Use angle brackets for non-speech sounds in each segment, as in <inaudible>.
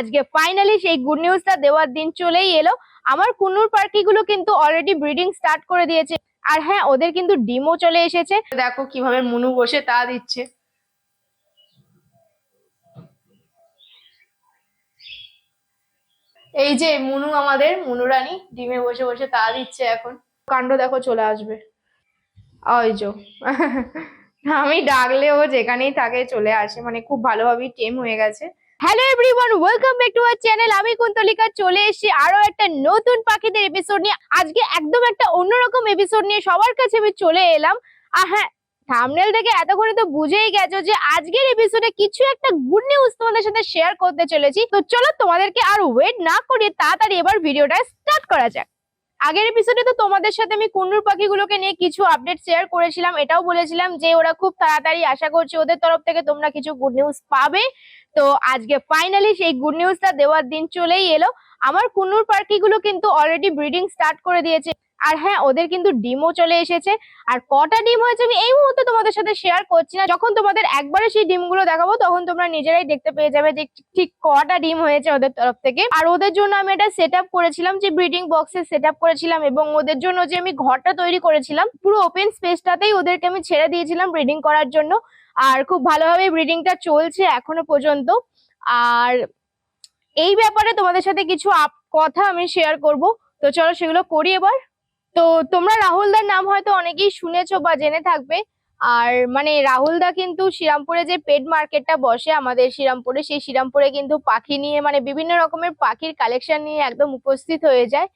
আজকে ফাইনালি সেই গুড নিউজটা দেওয়ার দিন চলেই এলো। আমার কুন্নুর পার্কিগুলো কিন্তু অলরেডি ব্রিডিং স্টার্ট করে দিয়েছে। আর হ্যাঁ ওদের কিন্তু ডিমও চলে এসেছে। দেখো কীভাবে মুনু বসে তা দিচ্ছে। এই যে মুনু আমাদের, মুনু রানী, ডিমে বসে বসে তা দিচ্ছে এখন। কাণ্ড দেখো চলে আসবে। ওই যো। <laughs> আমি ডাকলে ও যেখানেই থাকে চলে আসে। মানে খুব ভালোভাবেই টেম হয়ে গেছে। Hello everyone welcome back to our channel আমি কুন্তলিকা, চলে এসেছি আরও একটা নতুন পাখিদের এপিসোড নিয়ে। আজকে একদম একটা অন্যরকম এপিসোড নিয়ে সবার কাছে আমি চলে এলাম। আর হ্যাঁ থামনেল থেকে এতক্ষণে তো বুঝেই গেছো যে আজকের এপিসোডে কিছু একটা গুড নিউজ তোমাদের সাথে শেয়ার করতে চলেছি। তো চলো তোমাদেরকে আর ওয়েট না করিয়ে তাড়াতাড়ি এবার ভিডিওটা স্টার্ট করা যাক। আগের এপিসোডে তো তোমাদের সাথে আমি কুন্নুর পাখিগুলোকে নিয়ে কিছু আপডেট শেয়ার করেছিলাম, এটাও বলেছিলাম যে ওরা খুব তাড়াতাড়ি আশা করছি ওদের তরফ থেকে তোমরা কিছু গুড নিউজ পাবে। তো আজকে ফাইনালি সেই গুড নিউজটা দেওয়ার দিন চলেই এলো। আমার কুন্নুর পাখিগুলো কিন্তু অলরেডি ব্রিডিং স্টার্ট করে দিয়েছে। আর হ্যাঁ ওদের কিন্তু ডিমও চলে এসেছে। আর কটা ডিম হয়েছে আমি এই মুহূর্তে তোমাদের সাথে শেয়ার করছি না। যখন তোমাদের একবারে সেই ডিমগুলো দেখাবো, তখন তোমরা নিজেরাই দেখতে পেয়ে যাবে যে ঠিক কটা ডিম হয়েছে ওদের তরফ থেকে। আর ওদের জন্য আমি এটা সেট করেছিলাম যে ব্রিডিং বক্সে সেট করেছিলাম এবং ওদের জন্য যে আমি ঘরটা তৈরি করেছিলাম, পুরো ওপেন স্পেসটাতেই ওদেরকে আমি ছেড়ে দিয়েছিলাম ব্রিডিং করার জন্য। আর খুব ভালোভাবে ব্রিডিংটা চলছে এখনও পর্যন্ত। আর এই ব্যাপারে তোমাদের সাথে কিছু কথা আমি শেয়ার করব। তো চলো সেগুলো করি এবার। তো তোমরা রাহুলদার নাম হয়তো অনেকেই শুনেছো বা জেনে থাকবে। আর মানে রাহুলদা কিন্তু শ্রীরামপুরে যে পেড মার্কেটটা বসে আমাদের শ্রীরামপুরে, সেই শ্রীরামপুরে কিন্তু পাখি নিয়ে মানে বিভিন্ন রকমের পাখির কালেকশন নিয়ে একদম উপস্থিত হয়ে যায়।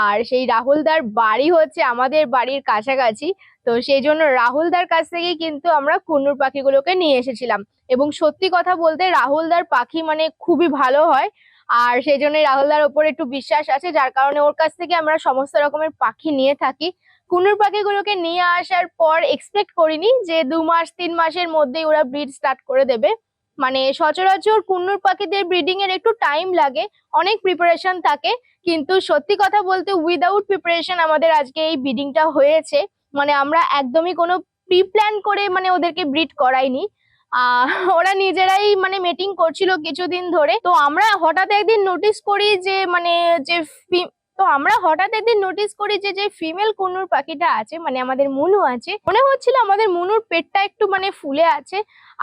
আর সেই রাহুলদার বাড়ি হচ্ছে আমাদের বাড়ির কাছাকাছি। তো সেই জন্য রাহুলদার কাছ থেকেই কিন্তু আমরা কুন্নুর পাখিগুলোকে নিয়ে এসেছিলাম। এবং সত্যি কথা বলতে রাহুলদার পাখি মানে খুবই ভালো হয়। আর সেই জন্য রাহুলদার ওপর একটু বিশ্বাস আছে, যার কারণে ওর কাছ থেকে আমরা সমস্ত রকমের পাখি নিয়ে থাকি। কুনুর পাখিগুলোকে নিয়ে আসার পর এক্সপেক্ট করিনি যে দু মাস, তিন মাসের মধ্যেই ওরা ব্রিড স্টার্ট করে দেবে। মানে সচরাচর কুন্নুর পাখিদের ব্রিডিং এর একটু টাইম লাগে, অনেক প্রিপারেশন থাকে। কিন্তু সত্যি কথা বলতে উইদাউট প্রিপারেশন আমাদের আজকে এই ব্রিডিংটা হয়েছে। মানে আমরা একদমই কোনো প্রি প্ল্যান করে মানে ওদেরকে ব্রিড করাইনি। ওরা নিজেরাই মানে মিটিং করছিল কিছুদিন ধরে। তো আমরা হঠাৎ একদিন নোটিস করি যে মানে যে তো আমরা হঠাৎ একদিন নোটিস করি যে যে ফিমেল কুনুর পাখিটা আছে মানে আমাদের মুনু আছে। মনে হচ্ছিল আমাদের মুনুর পেটটা একটু মানে ফুলে আছে।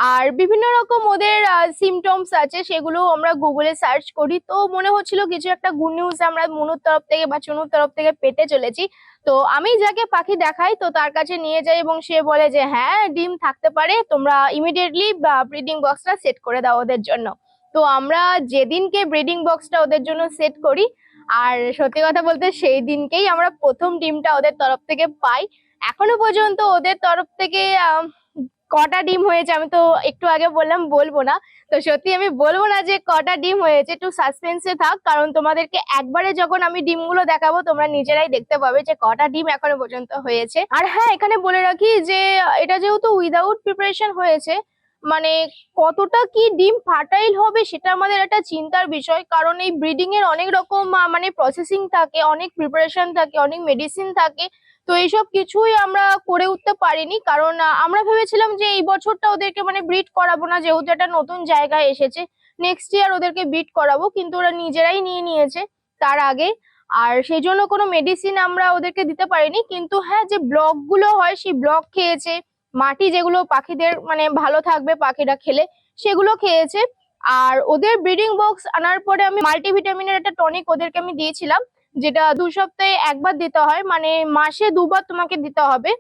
আর বিভিন্ন রকম ওদের সিমটমস আছে সেগুলো আমরা গুগলে সার্চ করি। তো মনে হচ্ছিল কিছু একটা গুড নিউজ আমরা মুনুর তরফ থেকে বা চুনুর তরফ থেকে পেতে চলেছি। তো আমি যাকে পাখি দেখাই, তো তার কাছে নিয়ে যাই এবং সে বলে যে হ্যাঁ ডিম থাকতে পারে, তোমরা ইমিডিয়েটলি ব্রিডিং বক্সটা সেট করে দাও ওদের জন্য। তো আমরা যেদিনকে ব্রিডিং বক্সটা ওদের জন্য সেট করি, আর সত্যি কথা বলতে সেই দিনকেই আমরা প্রথম ডিমটা ওদের তরফ থেকে পাই। এখনও পর্যন্ত ওদের তরফ থেকে কটা ডিম হয়েছে আমি তো একটু আগে বললাম, বলব না। তো সত্যি আমি বলব না যে কটা ডিম হয়েছে, একটু সাসপেন্সে থাক। কারণ তোমাদেরকে একবারে যখন আমি ডিমগুলো দেখাবো, তোমরা নিজেরাই দেখতে পাবে যে কটা ডিম এখনও পর্যন্ত হয়েছে। আর হ্যাঁ এখানে বলে রাখি যে এটা যেহেতু উইদাউট প্রিপারেশন হয়েছে মানে কতটা কি ডিম ফার্টাইল হবে সেটা আমাদের একটা চিন্তার বিষয়। কারণ এই ব্রিডিং এর অনেক রকম মানে প্রসেসিং থাকে, অনেক প্রিপারেশন থাকে, অনেক মেডিসিন থাকে। তো এইসব কিছুই আমরা করে উঠতে পারিনি। কারণ আমরা ভেবেছিলাম যে এই বছরটা ওদেরকে মানে ব্রিড করাবো না, যেহেতু একটা নতুন জায়গায় এসেছে। নেক্সট ইয়ার ওদেরকে ব্রিড করাবো, কিন্তু ওরা নিজেরাই নিয়ে নিয়েছে তার আগে। আর সেই জন্য কোনো মেডিসিন আমরা ওদেরকে দিতে পারিনি। কিন্তু হ্যাঁ যে ব্লকগুলো হয়, সেই ব্লক খেয়েছে। মাটি যেগুলো পাখিদের মানে ভালো থাকবে পাখিরা খেলে, সেগুলো খেয়েছে। আর ওদের ব্রিডিং বক্স আনার পরে আমি মাল্টিভিটামিনের একটা টনিক ওদেরকে আমি দিয়েছিলাম। যেটা দু সপ্তাহে একবার দিতে হয় মানে মাসে দুবার তোমাকে দিতে হবে।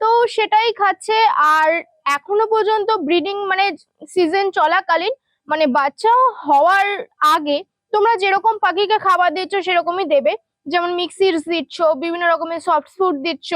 তো সেটাই খাচ্ছে, আর এখনও পর্যন্ত ব্রিডিং মানে সিজন চলাকালীন মানে বাচ্চা হওয়ার আগে তোমরা যেরকম পাখিকে খাবার দিচ্ছ সেরকমই দেবে। যেমন মিক্সির দিচ্ছ, বিভিন্ন রকমের সফট ফুড দিচ্ছ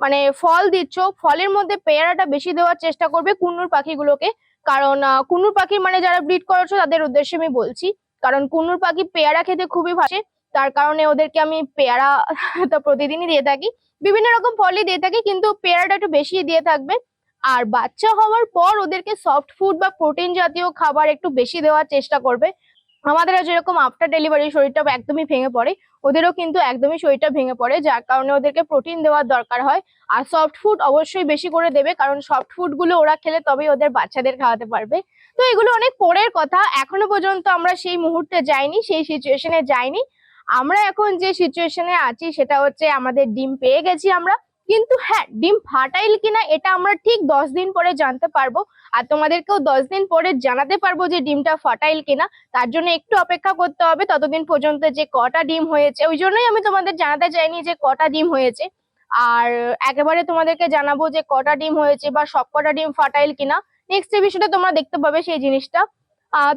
মানে ফল দিচ্ছ, ফলের মধ্যে পেয়ারাটা বেশি দেওয়ার চেষ্টা করবে কুন্নুর পাখিগুলোকে। কারণ কুন্নুর পাখি মানে যারা ব্রিড করেছ তাদের উদ্দেশ্যে আমি বলছি। কারণ কুন্নুর পাখি পেয়ারা খেতে খুবই ভাসে তার কারণে ওদেরকে আমি পেয়ারা <laughs> তো প্রতিদিনই দিয়ে থাকি। বিভিন্ন রকম ফলই দিয়ে থাকি, কিন্তু পেয়ারাটা একটু বেশি দিয়ে থাকবে। আর বাচ্চা হওয়ার পর ওদেরকে সফট ফুড বা প্রোটিন জাতীয় খাবার একটু বেশি দেওয়ার চেষ্টা করবে। আমাদেরও যেরকম আফটার ডেলিভারি শরীরটা একদমই ভেঙে পড়ে, ওদেরও কিন্তু একদমই শরীরটা ভেঙে পড়ে, যার কারণে ওদেরকে প্রোটিন দেওয়ার দরকার হয়। আর সফট ফুড অবশ্যই বেশি করে দেবে, কারণ সফট ফুডগুলো ওরা খেলে তবেই ওদের বাচ্চাদের খাওয়াতে পারবে। তো এগুলো অনেক পরের কথা, এখনও পর্যন্ত আমরা সেই মুহূর্তে যাইনি, সেই সিচুয়েশনে যাইনি। আমরা এখন যে সিচুয়েশনে আছি, সেটা হচ্ছে আমাদের ডিম পেয়ে গেছি আমরা। কিন্তু হ্যাঁ ডিম ফাটাইল কিনা এটা আমরা ঠিক দশ দিন পরে জানতে পারব। আর তোমাদেরকেও দশ দিন পরে জানাতে পারব যে ডিমটা ফাটাইল কিনা। তার জন্য একটু অপেক্ষা করতে হবে। ততদিন পর্যন্ত যে কটা ডিম হয়েছে, ওই জন্যই আমি তোমাদের জানাতে চাইনি যে কটা ডিম হয়েছে। আর একেবারে তোমাদেরকে জানাব যে কটা ডিম হয়েছে বা সব কটা ডিম ফাটাইল কিনা। নেক্সট এপিসোডে তোমরা দেখতে পাবে সেই জিনিসটা।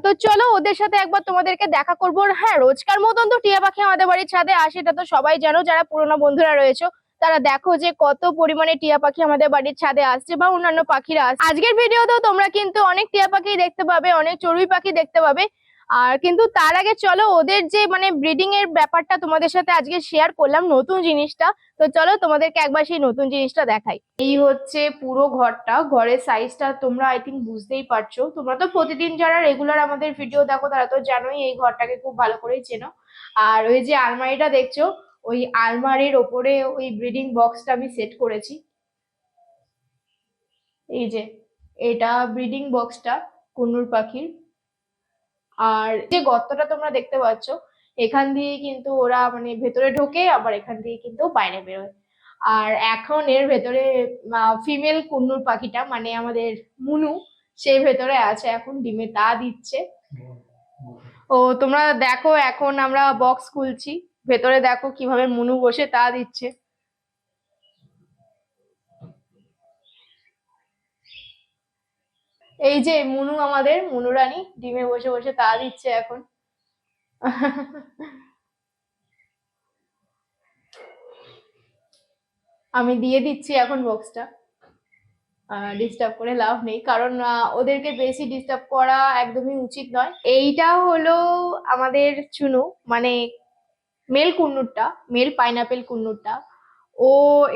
তো চলো ওদের সাথে একবার তোমাদেরকে দেখা করব। হ্যাঁ রোজকার মতন তো টিয়া পাখি আমাদের বাড়ির ছাদে আসে, এটা তো সবাই জানো, যারা পুরোনো বন্ধুরা রয়েছে, তারা দেখো যে কত পরিমাণে টিয়া পাখি আমাদের বাড়ির ছাদে আসছে বা অন্যান্য পাখিরা আসছে। আজকের ভিডিওতেও তোমরা কিন্তু অনেক টিয়া পাখি দেখতে পাবে, অনেক চড়ুই পাখি দেখতে পাবে। আর কিন্তু তার আগে চলো ওদের যে মানে ব্রিডিং এর ব্যাপারটা তোমাদের সাথে আজকে শেয়ার করলাম, নতুন জিনিসটা। তো চলো তোমাদেরকে একবার সেই নতুন জিনিসটা দেখাই। এই হচ্ছে পুরো ঘরটা, ঘরের সাইজটা তোমরা আই থিঙ্ক বুঝতেই পারছ। তোমরা তো প্রতিদিন যারা রেগুলার আমাদের ভিডিও দেখো, তারা তো জানোই এই ঘরটাকে খুব ভালো করেই চেনো। আর ওই যে আলমারিটা দেখছ, ওই আলমারির ওপরে ওই ব্রিডিং বক্সটা আমি সেট করেছি। এই যে, এটা ব্রিডিং বক্সটা কুনুর পাখির। আর যে গর্তটা তোমরা দেখতে পাচ্ছ, এখান দিয়ে কিন্তু ওরা মানে ভেতরে ঢোকে, আবার এখান দিয়ে কিন্তু বাইরে বেরোয়। আর এখন এর ভেতরে ফিমেল কুন্নুর পাখিটা মানে আমাদের মুনু সেই ভেতরে আছে এখন, ডিমে তা দিচ্ছে। ও, তোমরা দেখো, এখন আমরা বক্স খুলছি। ভেতরে দেখো কীভাবে মুনু বসে তা দিচ্ছে। এই যে মুনু আমাদের, মুনু রানী, ডিমে বসে বসে তা দিচ্ছে এখন। আমি দিয়ে দিচ্ছি এখন বক্সটা ডিস্টার্ব করে লাভ নেই, কারণ ওদেরকে বেশি ডিস্টার্ব করা একদমই উচিত নয়। এইটা হলো আমাদের চুনু মানে মেল কুন্নুরটা মেল পাইনাপেল কুন্নুরটা। ও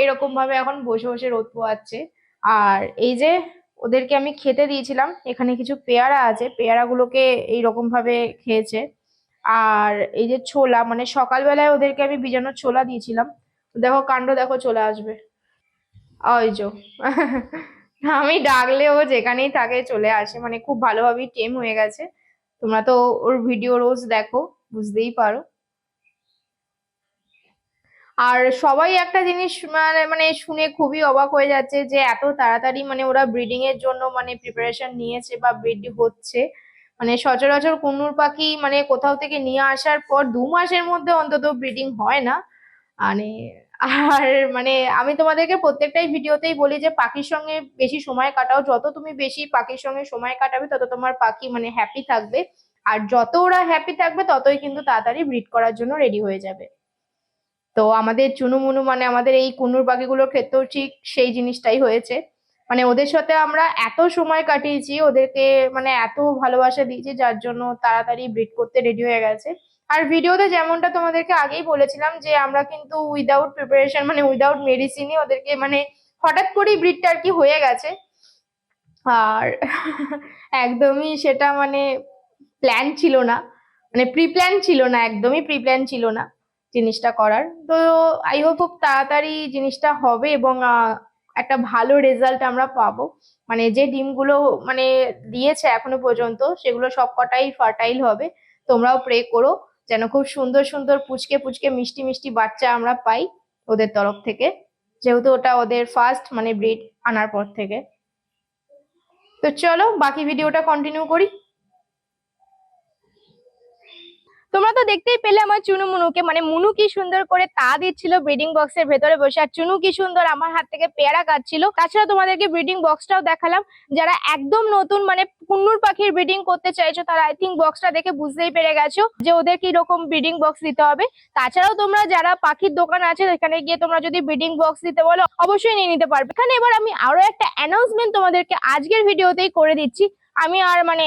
এরকম ভাবে এখন বসে বসে রোদ পোয়াচ্ছে আর এই যে ওদেরকে আমি খেতে দিয়েছিলাম। এখানে কিছু পেয়ারা আছে। পেয়ারাগুলোকে এইরকম ভাবে খেয়েছে। আর এই যে ছোলা মানে সকালবেলায় ওদেরকে আমি ভিজানো ছোলা দিয়েছিলাম। দেখো কাণ্ড দেখো চলে আসবে। ওই যো। <laughs> আমি ডাকলে ও যেখানেই থাকে চলে আসে। মানে খুব ভালোভাবেই টেম হয়ে গেছে। তোমরা তো ওর ভিডিও রোজ দেখো, বুঝতেই পারো। আর সবাই একটা জিনিস মানে মানে শুনে খুবই অবাক হয়ে যাচ্ছে যে এত তাড়াতাড়ি মানে ওরা ব্রিডিং এর জন্য মানে প্রিপারেশন নিয়েছে বা ব্রিড হচ্ছে। মানে সচরাচর কুন্নুর পাখি মানে কোথাও থেকে নিয়ে আসার পর দু মাসের মধ্যে অন্তত ব্রিডিং হয় না। মানে আর মানে আমি তোমাদেরকে প্রত্যেকটাই ভিডিওতেই বলি যে পাখির সঙ্গে বেশি সময় কাটাও। যত তুমি বেশি পাখির সঙ্গে সময় কাটাবে, তত তোমার পাখি মানে হ্যাপি থাকবে। আর যত ওরা হ্যাপি থাকবে, ততই কিন্তু তাড়াতাড়ি ব্রিড করার জন্য রেডি হয়ে যাবে। তো আমাদের চুনু মুনু মানে আমাদের এই কুনুর পাখিগুলোর ক্ষেত্রেও ঠিক সেই জিনিসটাই হয়েছে। মানে ওদের সাথে আমরা এত সময় কাটিয়েছি, ওদেরকে মানে এত ভালোবাসা দিয়েছি, যার জন্য তাড়াতাড়ি ব্রিড করতে রেডি হয়ে গেছে। আর ভিডিওতে যেমনটা তোমাদেরকে আগেই বলেছিলাম যে আমরা কিন্তু উইদাউট প্রিপারেশন মানে উইদাউট মেডিসিনই ওদেরকে মানে হঠাৎ করেই ব্রিডটা আর কি হয়ে গেছে। আর একদমই সেটা মানে প্ল্যান ছিল না। মানে প্রি প্ল্যান ছিল না, একদমই প্রি প্ল্যান ছিল না। জিনিসটা করার। তো আই হোপ খুব তাড়াতাড়ি জিনিসটা হবে এবং একটা ভালো রেজাল্ট আমরা পাবো। মানে যে ডিমগুলো মানে দিয়েছে এখনও পর্যন্ত, সেগুলো সবকটাই ফার্টাইল হবে। তোমরাও প্রে করো যেন খুব সুন্দর সুন্দর পুচকে পুচকে, মিষ্টি মিষ্টি বাচ্চা আমরা পাই ওদের তরফ থেকে। যেহেতু ওটা ওদের ফার্স্ট মানে ব্রিড আনার পর থেকে। তো চলো, বাকি ভিডিওটা কন্টিনিউ করি। তোমরা তো দেখতেই পেলে আমার চুনু মুনুকে মানে মুনু কি সুন্দর করে তা দিচ্ছিল ব্রিডিং বক্সের ভেতরে বসে, আর চুনু কি সুন্দর আমার হাত থেকে পেয়ারা কাটছিল। তাছাড়া তোমাদেরকে ব্রিডিং বক্সটাও দেখালাম, যারা একদম নতুন মানে কুন্নুর পাখির ব্রিডিং করতে চাইছো, তারা আই থিঙ্ক বক্সটা দেখে বুঝতেই পেরে গেছো যে ওদের কি রকম ব্রিডিং বক্স দিতে হবে। তাছাড়াও তোমরা যারা পাখির দোকান আছে, সেখানে গিয়ে তোমরা যদি ব্রিডিং বক্স দিতে বলো, অবশ্যই নিয়ে নিতে পারবে। এখানে এবার আমি আরও একটা অ্যানাউন্সমেন্ট তোমাদেরকে আজকের ভিডিওতেই করে দিচ্ছি। আমি আর মানে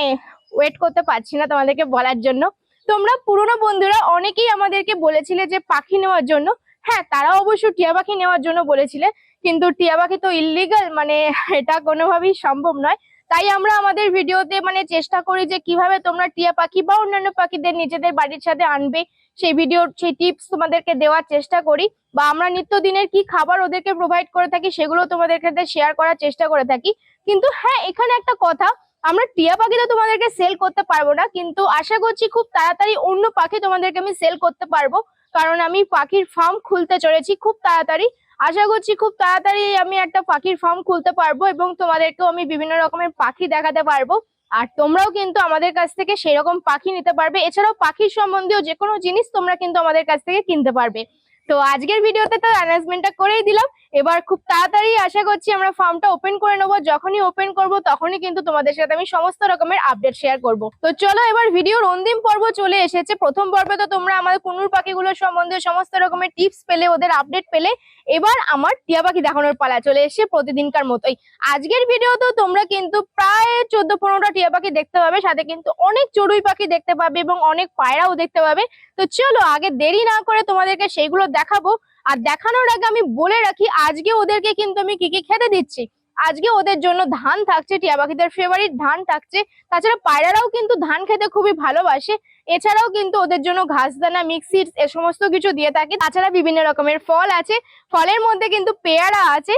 ওয়েট করতে পারছি না তোমাদেরকে বলার জন্য। তোমরা পুরনো বন্ধুরা অনেকেই আমাদেরকে বলেছিলে যে পাখি নেওয়ার জন্য। হ্যাঁ তারা অবশ্য টিয়া পাখি নেওয়ার জন্য বলেছিলে, কিন্তু টিয়া পাখি তো ইলিগাল মানে এটা কোনোভাবেই সম্ভব নয়। তাই আমরা আমাদের ভিডিওতে মানে চেষ্টা করি যে কীভাবে তোমরা টিয়া পাখি বা অন্যান্য পাখিদের নিজেদের বাড়ির সাথে আনবে, সেই ভিডিওর সেই টিপস তোমাদেরকে দেওয়ার চেষ্টা করি বা আমরা নিত্যদিনের কি খাবার ওদেরকে প্রোভাইড করে থাকি সেগুলো তোমাদের সাথে শেয়ার করার চেষ্টা করে থাকি। কিন্তু হ্যাঁ এখানে একটা কথা আমরা টিয়া পাখি তো তোমাদেরকে সেল করতে পারব না, কিন্তু আশা করছি খুব তাড়াতাড়ি অন্য পাখি তোমাদেরকে আমি সেল করতে পারব। কারণ আমি পাখির ফার্ম খুলতে চলেছি খুব তাড়াতাড়ি। আশা করছি খুব তাড়াতাড়ি আমি একটা পাখির ফার্ম খুলতে পারব এবং তোমাদেরকেও আমি বিভিন্ন রকমের পাখি দেখাতে পারব। আর তোমরাও কিন্তু আমাদের কাছ থেকে সেরকম পাখি নিতে পারবে। এছাড়াও পাখির সম্বন্ধীয় যে কোনো জিনিস তোমরা কিন্তু আমাদের কাছ থেকে কিনতে পারবে। তো আজকের ভিডিওতে তো অ্যানাউন্সমেন্টটা করেই দিলাম। এবার খুব তাড়াতাড়ি আশা করছি আমরা ফার্মটা ওপেন করে নেব। যখনই ওপেন করব, তখনই কিন্তু তোমাদের সাথে আমি সমস্ত রকমের আপডেট শেয়ার করব। তো চলো এবার ভিডিওর অন্তিম পর্ব চলে এসেছে। প্রথম পর্বে তো তোমরা আমাদের কুনুর পাখিগুলোর সম্বন্ধে সমস্ত রকমের টিপস পেলে, ওদের আপডেট পেলে। এবার আমার টিয়া পাখি দেখানোর পালা চলে এসেছে প্রতিদিনকার মতোই। আজকের ভিডিওতেও তোমরা কিন্তু প্রায় চোদ্দ পনেরোটা টিয়া পাখি দেখতে পাবে, সাথে কিন্তু অনেক চড়ুই পাখি দেখতে পাবে এবং অনেক পায়রাও দেখতে পাবে। তো চলো আগে দেরি না করে তোমাদেরকে সেইগুলো দেখাবো। আর দেখানোর আগে আমি বলে রাখি, আজকে ওদেরকে কিন্তু আমি কি কি খেতে দিচ্ছি? আজকে ওদের জন্য ধান থাকছে, টিয়া পাখিদের ফেভারিট ধান থাকছে। তাছাড়া পায়রারাও কিন্তু ধান খেতে খুবই ভালোবাসে। এছাড়াও কিন্তু ওদের জন্য ঘাস দানা মিক্সির এ সমস্ত কিছু দিয়ে থাকে। তাছাড়া বিভিন্ন রকমের ফল আছে। ফলের মধ্যে কিন্তু পেয়ারা আছে।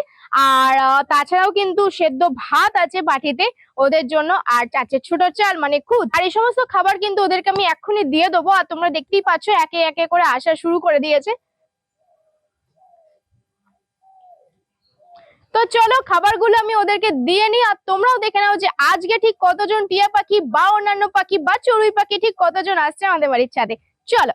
আর তাছাড়াও কিন্তু সেদ্ধ ভাত আছে বাটিতে ওদের জন্য। আর আছে ছোট চাল মানে খুদ। আর এই সমস্ত খাবার কিন্তু ওদেরকে আমি এক্ষুনি দিয়ে দেবো। আর তোমরা দেখতেই পাচ্ছ, একে একে করে আসা শুরু করে দিয়েছে। তো চলো খাবারগুলো আমি ওদেরকে দিয়ে নিই, আর তোমরাও দেখে নাও যে আজকে ঠিক কতজন টিয়া পাখি বা অন্যান্য পাখি বা চড়ুই পাখি ঠিক কতজন আসছে আমাদের বাড়ির ছাদে। চলো।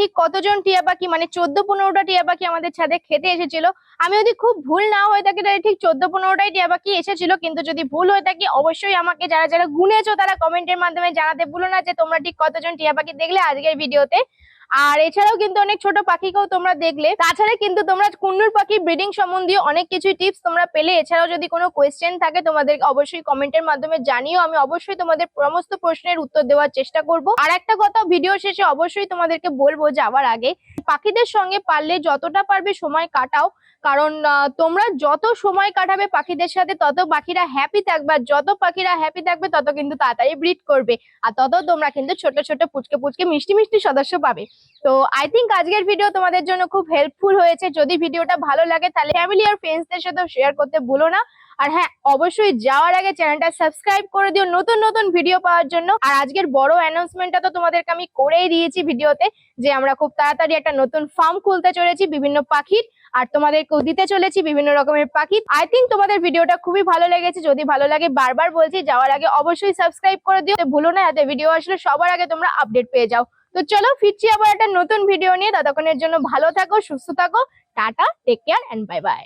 ঠিক কতজন টিয়া পাখি? মানে চোদ্দ পনেরোটা টিয়া পাখি আমাদের ছাদে খেতে এসেছিল। আমি যদি খুব ভুল না হয়ে থাকি, তাহলে ঠিক চোদ্দ পনেরোটাই টিয়া পাখি এসেছিল। কিন্তু যদি ভুল হয়ে থাকি, অবশ্যই আমাকে যারা যারা গুনেছো, তারা কমেন্টের মাধ্যমে জানাতে ভুলো না যে তোমরা ঠিক কতজন টিয়া পাখি দেখলে আজকের ভিডিওতে আর এছাড়াও কিন্তু অনেক ছোট পাখিকেও তোমরা দেখলে। তাছাড়া কিন্তু তোমরা কুন্নুর পাখি ব্রিডিং সম্বন্ধীয় অনেক কিছু টিপস তোমরা পেলে। এছাড়াও যদি কোনো কোয়েশ্চেন থাকে তোমাদের অবশ্যই কমেন্টের মাধ্যমে জানিও। আমি অবশ্যই তোমাদের সমস্ত প্রশ্নের উত্তর দেওয়ার চেষ্টা করব। আর একটা কথা ভিডিও শেষে অবশ্যই তোমাদেরকে বলব যাওয়ার আগে, পাখিদের সঙ্গে পারলে যতটা পারবে সময় কাটাও। কারণ তোমরা যত সময় কাটাবে পাখিদের সাথে, তত পাখিরা হ্যাপি থাকবে। আর যত পাখিরা হ্যাপি থাকবে, তত কিন্তু তাড়াতাড়ি ব্রিড করবে। আর তত তোমরা কিন্তু ছোট ছোট পুচকে পুচকে মিষ্টি মিষ্টি সদস্য পাবে। তো আই থিঙ্ক আজকের ভিডিও তোমাদের জন্য খুব হেল্পফুল হয়েছে। যদি ভিডিওটা ভালো লাগে, তাহলে ফ্যামিলি আর ফ্রেন্ডসদের সাথে শেয়ার করতে ভুলো না। আর হ্যাঁ অবশ্যই যাওয়ার আগে চ্যানেলটা সাবস্ক্রাইব করে দিও নতুন নতুন ভিডিও পাওয়ার জন্য। আর আজকের বড় অ্যানাউন্সমেন্টটা তো তোমাদেরকে আমি করেই দিয়েছি ভিডিওতে যে আমরা খুব তাড়াতাড়ি একটা নতুন ফার্ম খুলতে চলেছি, বিভিন্ন পাখির, আর তোমাদেরকেও দিতে চলেছি বিভিন্ন রকমের পাখি। আই থিঙ্ক তোমাদের ভিডিওটা খুবই ভালো লেগেছে। যদি ভালো লাগে, বারবার বলছি, যাওয়ার আগে অবশ্যই সাবস্ক্রাইব করে দিও। ভুলো না, যাতে ভিডিও আসলে সবার আগে তোমরা আপডেট পেয়ে যাও। তো চলো ফিরছি আবার একটা নতুন ভিডিও নিয়ে। ততক্ষণের জন্য ভালো থাকো, সুস্থ থাকো, tata take care and bye bye